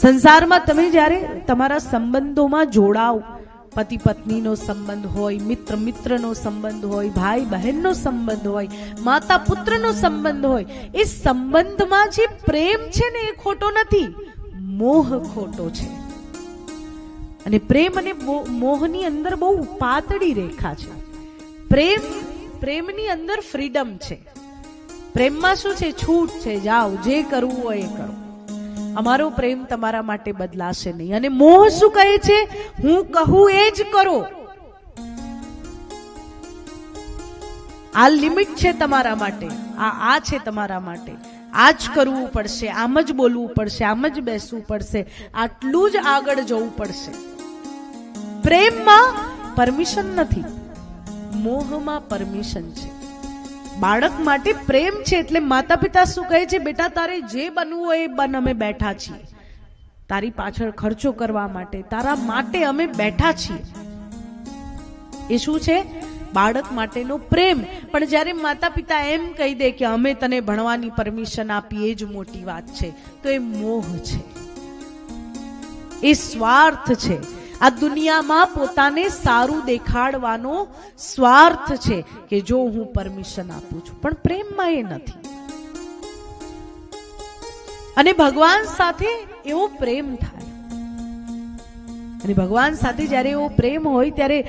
સંસારમાં તમે જ્યારે તમારા સંબંધોમાં જોડાઓ પતિ પત્નીનો સંબંધ હોય મિત્ર મિત્રનો સંબંધ હોય ભાઈ બહેનનો સંબંધ હોય માતા પુત્રનો સંબંધ હોય, એ સંબંધમાં જે પ્રેમ છે ને એ ખોટો નથી, મોહ ખોટો છે. અને પ્રેમ અને મોહની અંદર બહુ પાતળી રેખા છે. પ્રેમ, પ્રેમની અંદર ફ્રીડમ છે. પ્રેમમાં શું છે? છૂટ છે, જાઓ, જે કરવું હોય એ કરો. અમારો પ્રેમ તમારા માટે બદલાશે નહીં. અને મોહ શું કહે છે? હું કહું એ જ કરો. આ લિમિટ છે તમારા માટે. આ આ છે તમારા માટે. આ જ કરવું પડશે, આમ જ બોલવું પડશે, આમ જ બેસવું પડશે, આટલું જ આગળ જવું પડશે. પ્રેમમાં પરમિશન નથી. મોહમાં પરમિશન છે. બાળક માટે પ્રેમ છે એટલે માતા પિતા શું કહે છે, બેટા, તારે જે બનવું હોય એ બન, અમે બેઠા છીએ. તારી પાછળ ખર્ચો કરવા માટે, તારા માટે અમે બેઠા છીએ. એ શું છે? બાળક માટેનો પ્રેમ. પણ જ્યારે માતા પિતા એમ કહી દે કે અમે તને ભણવાની પરમિશન આપી એ જ મોટી વાત છે. તો એ મોહ છે. એ સ્વાર્થ છે. આ દુનિયામાં પોતાને સારું દેખાડવાનો સ્વાર્થ છે કે જો હું પરમિશન આપું છું. પણ પ્રેમમાં એ નથી. અને ભગવાન સાથે એવો પ્રેમ થાય. અને ભગવાન સાથે જ્યારે એવો પ્રેમ હોય ત્યારે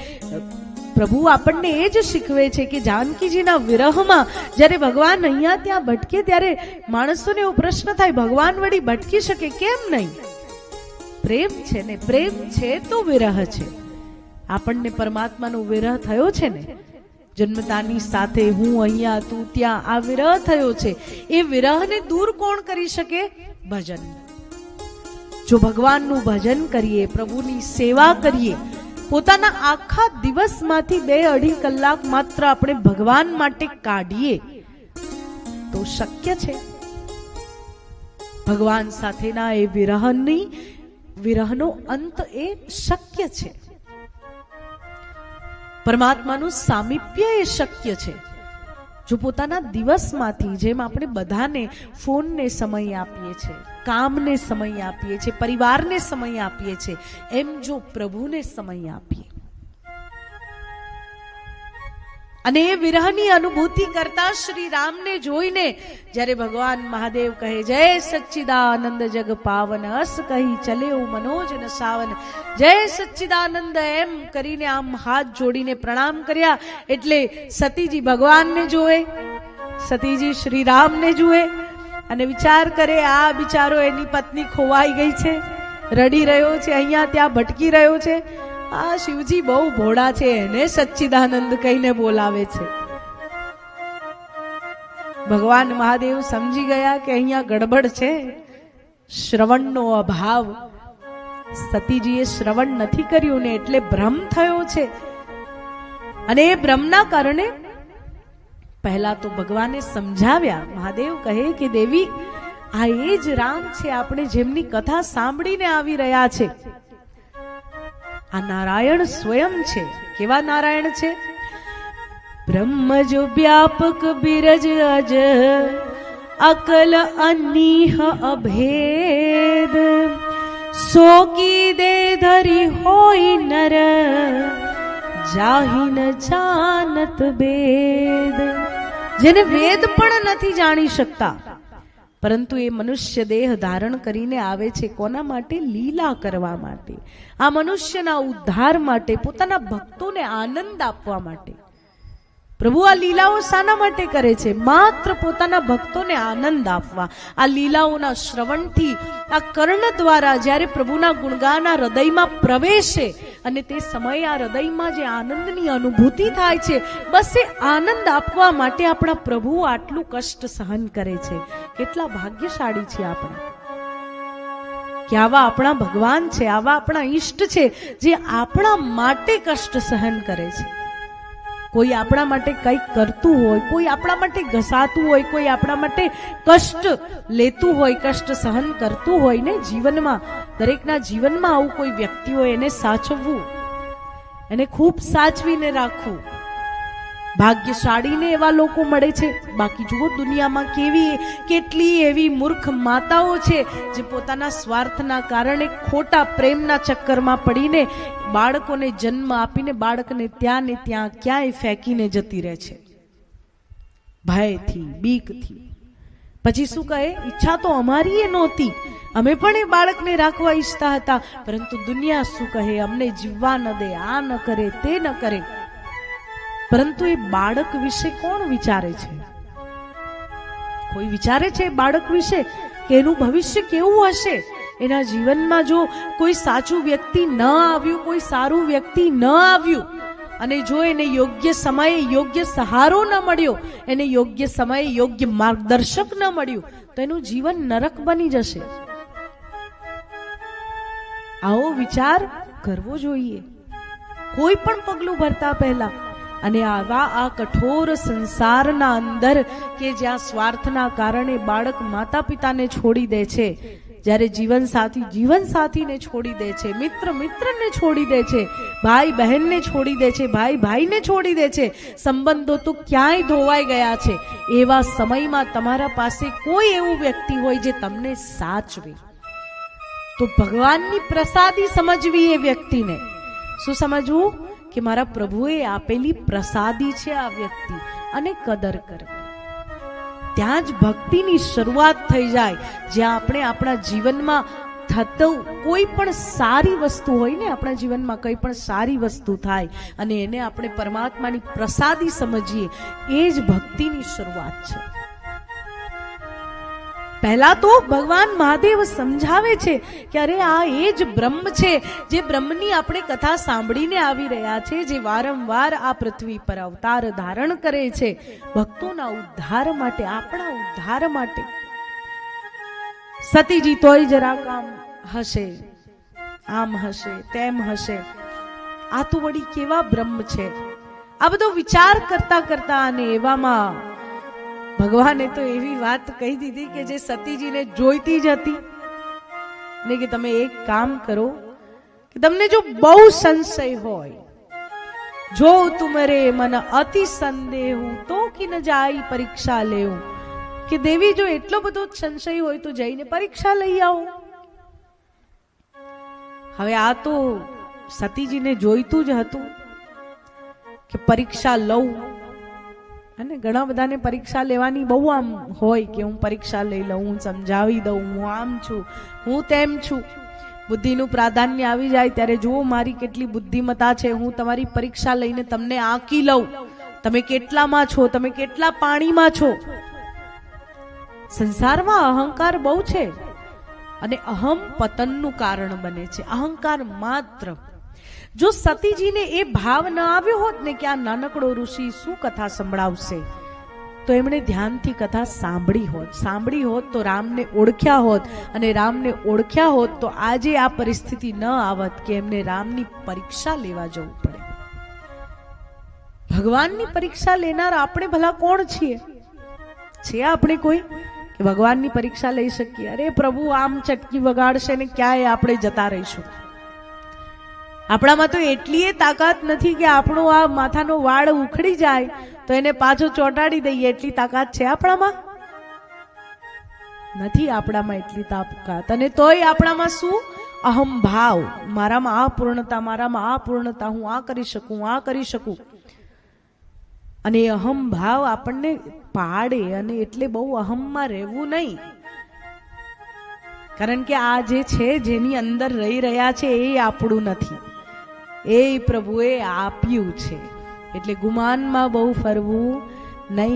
પ્રભુ આપણને એ જ શીખવે છે કે જાનકીજીના વિરહમાં જ્યારે ભગવાન અહીંયા ત્યાં ભટકે ત્યારે માણસોને એવો પ્રશ્ન થાય, ભગવાન વળી ભટકી શકે કેમ નહીં? પ્રેમ છે ને, પ્રેમ છે તો વિરહ છે. આપણને પરમાત્માનો વિરહ થયો છે ને? જન્મતાની સાથે હું અહીંયા તું ત્યાં આ વિરહ થયો છે. એ વિરહને દૂર કોણ કરી શકે? ભજન. જો ભગવાનનું ભજન કરીએ, પ્રભુની સેવા કરીએ, પોતાના આખા દિવસમાંથી બે અઢી કલાક માત્ર આપણે ભગવાન માટે કાઢીએ, તો શક્ય છે? ભગવાન સાથેના એ વિરહની વિરહનો અંત એ શક્ય છે. પરમાત્માનું સામીપ્ય એ શક્ય છે. જો પોતાના દિવસમાંથી જેમ આપણે બધાને ફોનને સમય આપીએ છીએ કામને સમય આપીએ છીએ પરિવારને સમય આપીએ છીએ એમ જો પ્રભુને સમય આપીએ. અને એ વિરહની અનુભૂતિ કરતા શ્રી રામને જોઈને જ્યારે ભગવાન મહાદેવ કહે, જય સચ્ચિદાનંદ જગ પાવન, અસ કહી ચલે મનોજ ન સાવન. જય સચ્ચિદાનંદ એમ કરીને આમ હાથ જોડીને પ્રણામ કર્યા. એટલે સતીજી ભગવાનને જોવે સતીજી શ્રી રામને જુએ અને વિચાર કરે, આ બિચારો એની પત્ની ખોવાઈ ગઈ છે, રડી રહ્યો છે, અહીંયા ત્યાં ભટકી રહ્યો છે. આ શિવજી બહુ ભોળા છે, એને સચ્ચિદાનંદ કહીને બોલાવે છે. ભગવાન મહાદેવ સમજી ગયા કે અહીંયા ગડબડ છે. શ્રવણનો અભાવ. સતીજીએ શ્રવણ નથી કર્યું ને એટલે ભ્રમ થયો છે. અને એ ભ્રમના કારણે પહેલા તો ભગવાને સમજાવ્યા. મહાદેવ કહે કે, દેવી, આ એ જ રામ છે, આપણે જેમની કથા સાંભળીને આવી રહ્યા છે. આ નારાયણ સ્વયં છે. કેવા નારાયણ છે? બ્રહ્મ જો વ્યાપક બિરજ અજ, અકલ અનિહ અભેદ. સોકી દે ધરી હોય નર, જાહિન જાનત ભેદ. જેને વેદ પણ નથી જાણી શકતા. પરંતુ એ મનુષ્ય દેહ ધારણ કરીને આવે છે કોના માટે? લીલા કરવા માટે. આ મનુષ્યના ઉદ્ધાર માટે, પોતાના ભક્તોને આનંદ આપવા માટે. પ્રભુ, આ લીલાઓ શાના માટે કરે છે? માત્ર પોતાના ભક્તોને આનંદ આપવા. આ લીલાઓના શ્રવણથી, આ કર્ણ દ્વારા જ્યારે પ્રભુના ગુણગાના હૃદયમાં પ્રવેશે અને તે સમયે આ હૃદયમાં જે આનંદની અનુભૂતિ થાય છે, બસ એ આનંદ આપવા માટે આપણા પ્રભુ આટલું કષ્ટ સહન કરે છે. કેટલા ભાગ્યશાળી છે આપણે. કે આવા આપણા ભગવાન છે, આવા આપણા ઈષ્ટ છે, જે આપણા માટે કષ્ટ સહન કરે છે. કોઈ આપણા માટે કંઈક કરતું હોય, કોઈ આપણા માટે ઘસાતું હોય, કોઈ આપણા માટે કષ્ટ લેતું હોય, કષ્ટ સહન કરતું હોય ને જીવનમાં, દરેકના જીવનમાં આવું કોઈ વ્યક્તિ હોય એને સાચવવું, એને ખૂબ સાચવીને રાખવું. ભાગ્યશાળીને એવા લોકો મળે છે. બાકી જુઓ દુનિયામાં કેવી કેટલી એવી મૂર્ખ માતાઓ છે જે પોતાના સ્વાર્થના કારણે ખોટા પ્રેમના ચક્કરમાં પડીને બાળકોને જન્મ આપીને બાળકને ત્યાં ને ત્યાં ક્યાંય ફેંકીને જતી રહે છે. ભયથી, બીકથી. પછી શું કહે? ઈચ્છા તો અમારી એ નહોતી. અમે પણ એ બાળકને રાખવા ઈચ્છતા હતા. પરંતુ દુનિયા શું કહે? અમને જીવવા ન દે, આ ન કરે, તે ન કરે. પરંતુ એ બાળક વિશે કોણ વિચારે છે? કોઈ વિચારે છે બાળક વિશે કે એનું ભવિષ્ય કેવું હશે? એના જીવનમાં જો કોઈ સાચું વ્યક્તિ ન આવ્યું, કોઈ સારું વ્યક્તિ ન આવ્યું, અને જો એને યોગ્ય સમયે યોગ્ય સહારો ન મળ્યો, એને યોગ્ય સમયે યોગ્ય માર્ગદર્શક ન મળ્યું, તો એનું જીવન નરક બની જશે. આવો વિચાર કરવો જોઈએ. કોઈ પણ પગલું ભરતા પહેલા અને આવા આ કઠોર સંસારના અંદર કે જ્યાં સ્વાર્થના કારણે બાળક માતા પિતાને છોડી દે છે, જ્યારે જીવન સાથી જીવન સાથીને છોડી દે છે, મિત્ર મિત્રને છોડી દે છે, ભાઈ બહેનને છોડી દે છે, ભાઈ ભાઈને છોડી દે છે, સંબંધો તો ક્યાંય ધોવાઈ ગયા છે. એવા સમયમાં તમારા પાસે કોઈ એવું વ્યક્તિ હોય જે તમને સાચવે. તો ભગવાનની પ્રસાદી સમજવી એ વ્યક્તિને. શું સમજવું? કે મારા પ્રભુએ આપેલી પ્રસાદી છે આ વ્યક્તિ અને કદર કરવી. ત્યાં જ ભક્તિની શરૂઆત થઈ જાય, જ્યાં આપણે આપણા જીવનમાં થતું કોઈ પણ સારી વસ્તુ હોય ને, આપણા જીવનમાં કંઈ પણ સારી વસ્તુ થાય અને એને આપણે પરમાત્માની પ્રસાદી સમજીએ, એ જ ભક્તિની શરૂઆત છે. પહેલા તો ભગવાન મહાદેવ સમજાવે છે કે અરે આ એ જ બ્રહ્મ છે, જે બ્રહ્મની આપણે કથા સાંભળીને આવી રહ્યા છે, જે વારંવાર આ પૃથ્વી પર અવતાર ધારણ કરે છે. ભક્તોના ઉદ્ધાર માટે, આપણા ઉદ્ધાર માટે. સતીજી તોય જરાક આમ હશે આમ હશે, તેમ હશે. આ તો વળી કેવા બ્રહ્મ છે? આ બધો વિચાર કરતા કરતા અને એવામાં ભગવાને તો એવી વાત કહી દીધી કે જે સતીજીને જોઈતી જ હતી. ને કે તમે એક કામ કરો કે તમને જો બહુ સંશય હોય, જો તુમરે મન અતિ સંદેહ, તો કે ન જાય પરીક્ષા લેવું. કે દેવી જો એટલો બધો સંશય હોય તો જઈને પરીક્ષા લઈ આવો. હવે આ તો સતીજીને જોઈતું જ હતું કે પરીક્ષા લઉં. અને ઘણા બધાને પરીક્ષા લેવાની બહુ આમ હોય કે હું પરીક્ષા લઈ લઉં, હું સમજાવી દઉં, હું આમ છું, હું તેમ છું. બુદ્ધિનું પ્રાધાન્ય આવી જાય ત્યારે જુઓ મારી કેટલી બુદ્ધિમતા છે. હું તમારી પરીક્ષા લઈને તમને આંકી લઉં. તમે કેટલામાં છો? તમે કેટલા પાણીમાં છો? સંસારમાં અહંકાર બહુ છે. અને અહમ પતનનું કારણ બને છે. અહંકાર માત્ર જો સતીજીને એ ભાવ ન આવ્યો હોત ને કે આ નાનકડો ઋષિ શું કથા સંભળાવશે? તો એમણે ધ્યાનથી કથા સાંભળી હોત. સાંભળી હોત તો રામને ઓળખ્યા હોત અને રામને ઓળખ્યા હોત તો આજે આ પરિસ્થિતિ ન આવત કે એમને રામની પરીક્ષા લેવા જવું પડે. ભગવાનની પરીક્ષા લેનાર આપણે ભલા કોણ છીએ? છે આપણે કોઈ? કે ભગવાનની પરીક્ષા લઈ શકીએ? અરે પ્રભુ, આમ ચટકી વગાડશે ને ક્યાંય આપણે જતા રહીશું? આપણામાં તો એટલી તાકાત નથી કે આપણો આ માથાનો વાળ ઉખડી જાય તો એને પાછો ચોંટાડી દઈએ. એટલી તાકાત છે આપણામાં? નથી આપણામાં એટલી તાકાત. અને તોય આપણામાં શું? અહમ ભાવ. મારામાં આ પૂર્ણતા, મારામાં આ પૂર્ણતા, હું આ કરી શકું, આ કરી શકું. અને એ અહમ ભાવ આપણને પાડે અને એટલે બહુ અહમમાં રહેવું નહીં. કારણ કે આ જે છે, જેની અંદર રહી રહ્યા છે, એ આપણું નથી. એ પ્રભુએ આપ્યું છે. એટલે ગુમાનમાં બહુ ફરવું નહીં